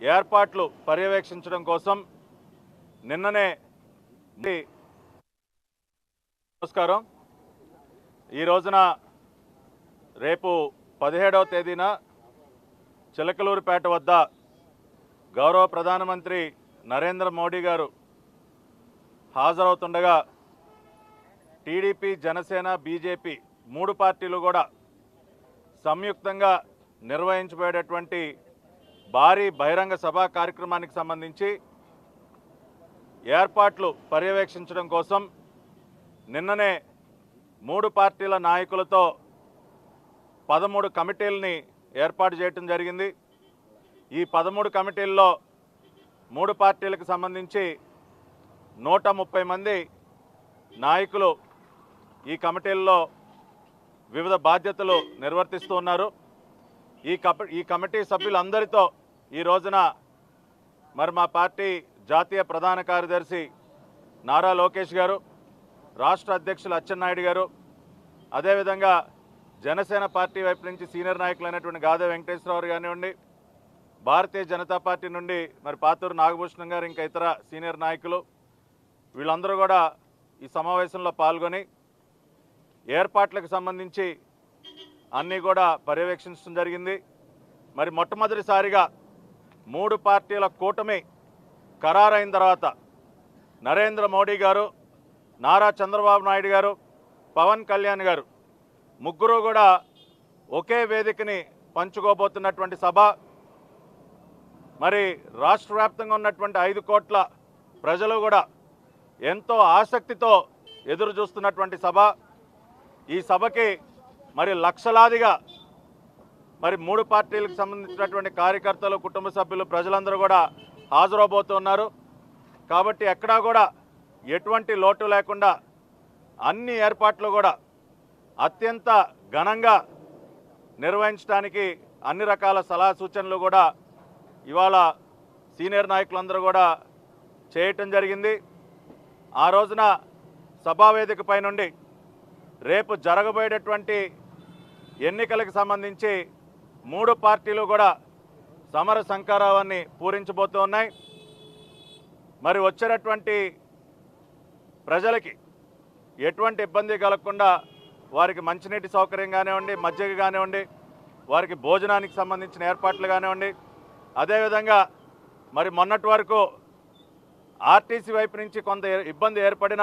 ఏర్పాట్లు పర్యవేక్షించడం కోసం నిన్ననే నమస్కారం. ఈ రోజున రేపు పదిహేడవ తేదీన చిలకలూరుపేట వద్ద గౌరవ ప్రధానమంత్రి నరేంద్ర మోడీ గారు హాజరవుతుండగా టీడీపీ జనసేన బీజేపీ మూడు పార్టీలు కూడా సంయుక్తంగా నిర్వహించబడేటువంటి భారీ బహిరంగ సభా కార్యక్రమానికి సంబంధించి ఏర్పాట్లు పర్యవేక్షించడం కోసం నిన్ననే మూడు పార్టీల నాయకులతో పదమూడు కమిటీలని ఏర్పాటు చేయటం జరిగింది. ఈ పదమూడు కమిటీల్లో మూడు పార్టీలకు సంబంధించి నూట ముప్పై మంది నాయకులు ఈ కమిటీల్లో వివిధ బాధ్యతలు నిర్వర్తిస్తూ ఉన్నారు. ఈ కప ఈ కమిటీ సభ్యులందరితో ఈ రోజున మరి మా పార్టీ జాతీయ ప్రధాన కార్యదర్శి నారా లోకేష్ గారు రాష్ట్ర అధ్యక్షులు అచ్చెన్నాయుడు గారు అదేవిధంగా జనసేన పార్టీ వైపు నుంచి సీనియర్ నాయకులు నాయకులైనటువంటి గాదే వెంకటేశ్వరరావు కానివ్వండి భారతీయ జనతా పార్టీ నుండి మరి పాతూరు నాగభూషణం గారు ఇంకా ఇతర సీనియర్ నాయకులు వీళ్ళందరూ కూడా ఈ సమావేశంలో పాల్గొని ఏర్పాట్లకు సంబంధించి అన్నీ కూడా పర్యవేక్షించడం జరిగింది. మరి మొట్టమొదటిసారిగా మూడు పార్టీల కూటమి ఖరారైన తర్వాత నరేంద్ర మోడీ గారు నారా చంద్రబాబు నాయుడు గారు పవన్ కళ్యాణ్ గారు ముగ్గురు కూడా ఒకే వేదికని పంచుకోబోతున్నటువంటి సభ. మరి రాష్ట్ర వ్యాప్తంగా ఉన్నటువంటి ఐదు కోట్ల ప్రజలు కూడా ఎంతో ఆసక్తితో ఎదురు చూస్తున్నటువంటి సభ. ఈ సభకి మరి లక్షలాదిగా మరి మూడు పార్టీలకు సంబంధించినటువంటి కార్యకర్తలు కుటుంబ సభ్యులు ప్రజలందరూ కూడా హాజరవబోతున్నారు. కాబట్టి ఎక్కడా కూడా ఎటువంటి లోటు లేకుండా అన్ని ఏర్పాట్లు కూడా అత్యంత ఘనంగా నిర్వహించడానికి అన్ని రకాల సలహా సూచనలు కూడా ఇవాళ సీనియర్ నాయకులందరూ కూడా చేయటం జరిగింది. ఆ రోజున సభావేదికపై నుండి రేపు జరగబోయేటటువంటి ఎన్నికలకు సంబంధించి మూడు పార్టీలు కూడా సమర సంకారావాన్ని పూరించబోతూ ఉన్నాయి. మరి వచ్చేటటువంటి ప్రజలకి ఎటువంటి ఇబ్బంది కలగకుండా వారికి మంచినీటి సౌకర్యం కానివ్వండి మజ్జిగ కానివ్వండి వారికి భోజనానికి సంబంధించిన ఏర్పాట్లు కానివ్వండి. అదేవిధంగా మరి మొన్నటి వరకు ఆర్టీసీ వైపు నుంచి కొంత ఇబ్బంది ఏర్పడిన